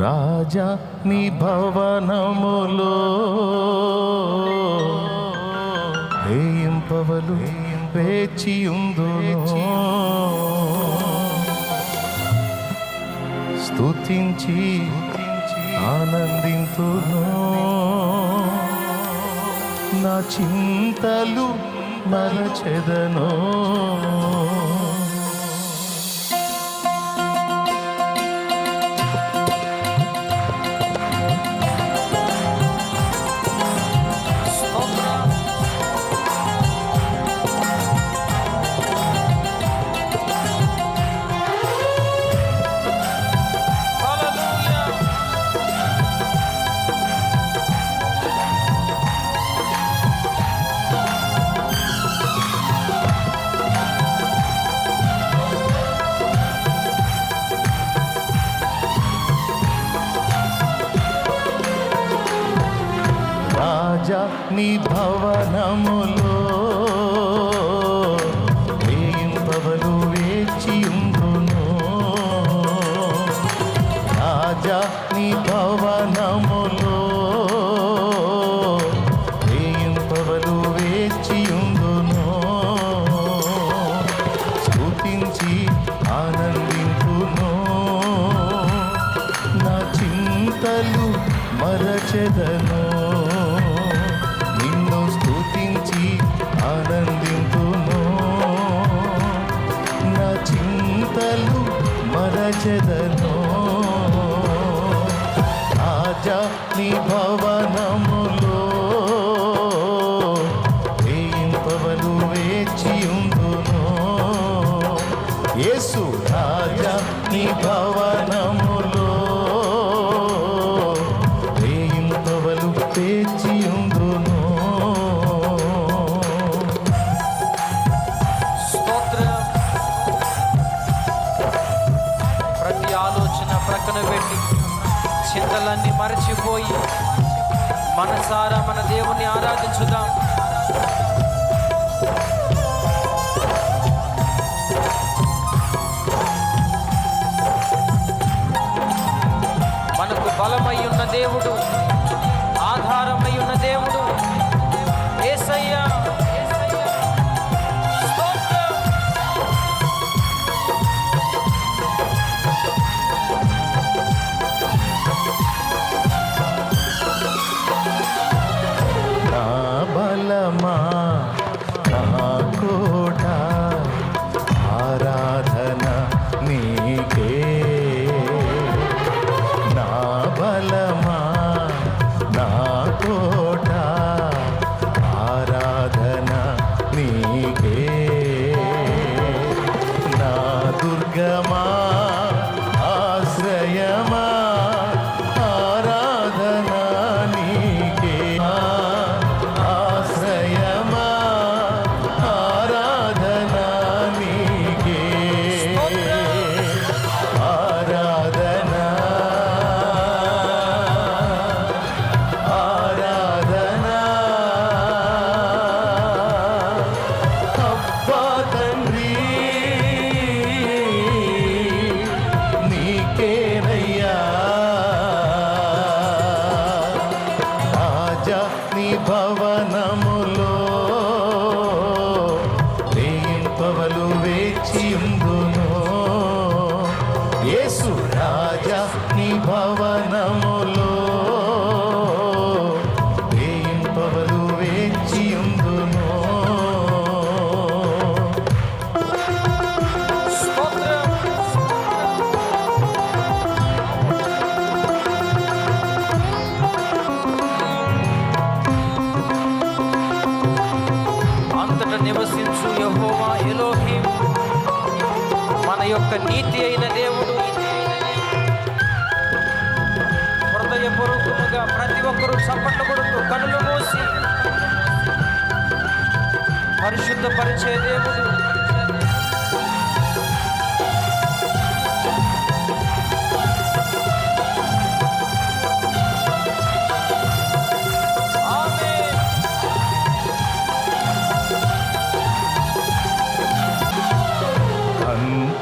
రాజా నీ భవనములో. వేయింపవలు వేచియుందు స్తుతించి ఆనందింతును. నా చింతలు మరచెదనో. భవనములో వేయింపవలు వేచియుందును. స్తుతించి ఆనందింతును నా చింతలు మరచెదను. నిన్ను స్తుతించి ఆనందింతును నా చింతలు మరచెదను. రాజ నీ భవనములో వేచియుందును యేసు రాజ నిభవన మనసారా మన దేవుని ఆరాధించుదాం. మనకు బలమై ఉన్న దేవుడు ఆధారమై ఉన్న దేవుడు ఏసయ్యా. నీతి అయిన దేవుడు. హృదయపూర్వకముగా ప్రతి ఒక్కరూ చప్పట్లు కొడుతూ కనులు మూసి పరిశుద్ధపరిచే దేవుడు.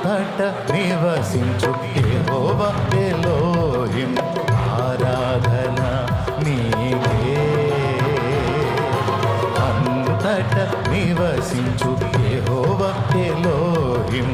అంతట నివసించు ఏవోవ ఎలోహిం ఆరాధన నీకే. అంతట నివసించు ఏవోవ ఎలోహిం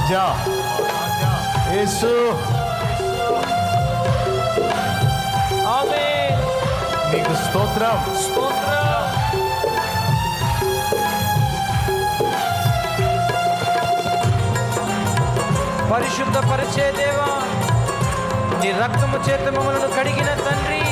రాజా. యేసు. నీకు స్తోత్రం. స్తోత్రం పరిశుద్ధ పరిచయ దేవా నీ రక్తము చేత మమ్మలను కడిగిన తండ్రి.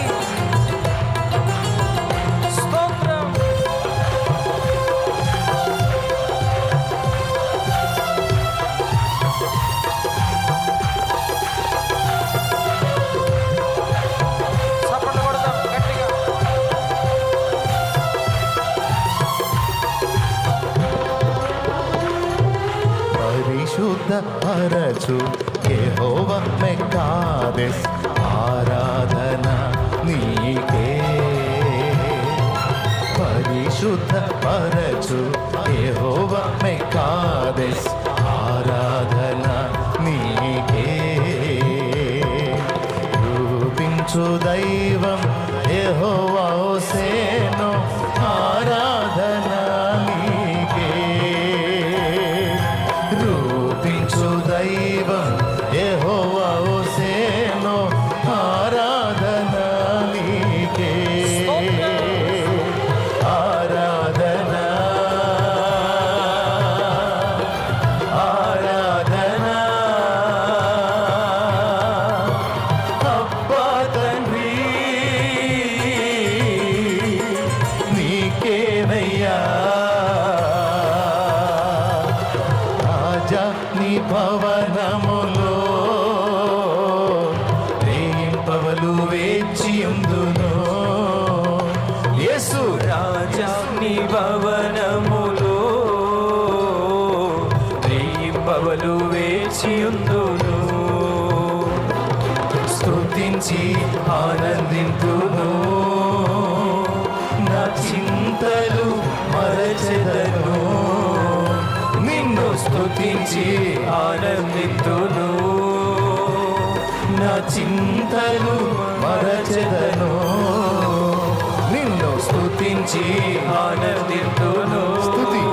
మెక్కాదెస్ ఆరాధన నీకే. పరిశుద్ధ పరచు ఏ యెహోవ మే ఆరాధన స్తుతించి ఆనందింతును నా చింతలు మరచెదను. నిన్ను స్తుతించి ఆనందితును నా చింతలు మరచెదను. నిన్ను స్తుతించి ఆనందితును స్తుతి.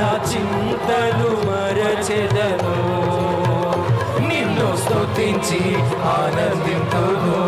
నా చింతలు మరచెదను. స్తుతించి ఆనందింతును.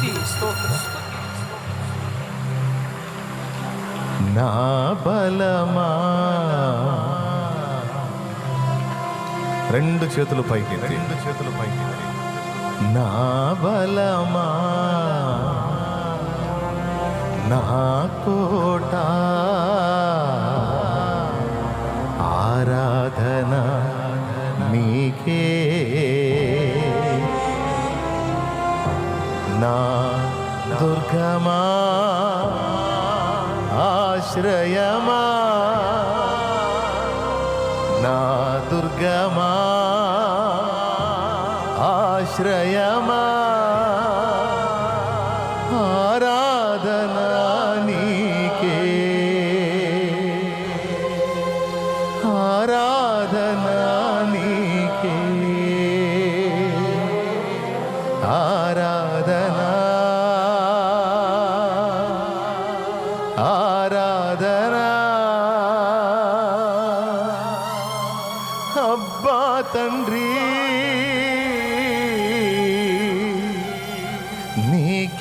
స్తోత్రం నా బలమా? రెండు చేతులు పైకి రెండు చేతులు పైకి నా బలమా? నా కోట? ఆరాధన నీకే నా ദുർഗമാ ആശ്രയമാ.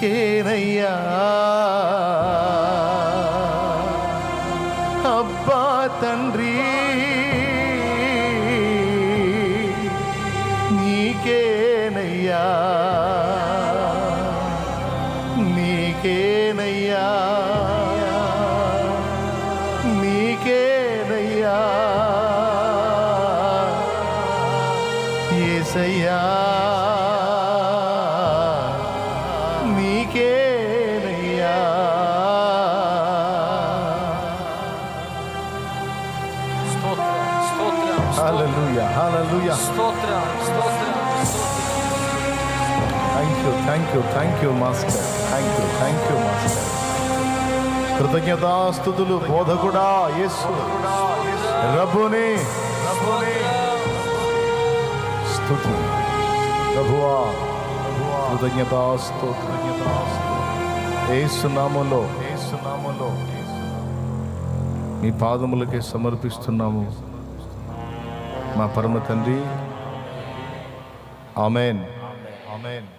నీకేనయ్యా అబ్బా తండ్రి నీకేనయ్యా. నీకేనయ్యా. నీకేనయ్యా. ఏసయ్యా. Thank you thank you thank you master thank you thank you master కృతజ్ఞతాస్థుతులు బోధకుడా యేసు. రబ్బుని. స్థుతి ప్రభువా కృతజ్ఞతాస్తు యేసు నామములో యేసు మీ పాదములకే సమర్పిస్తున్నాము. మా పరమ తండ్రి. ఆమెన్. ఆమెన్.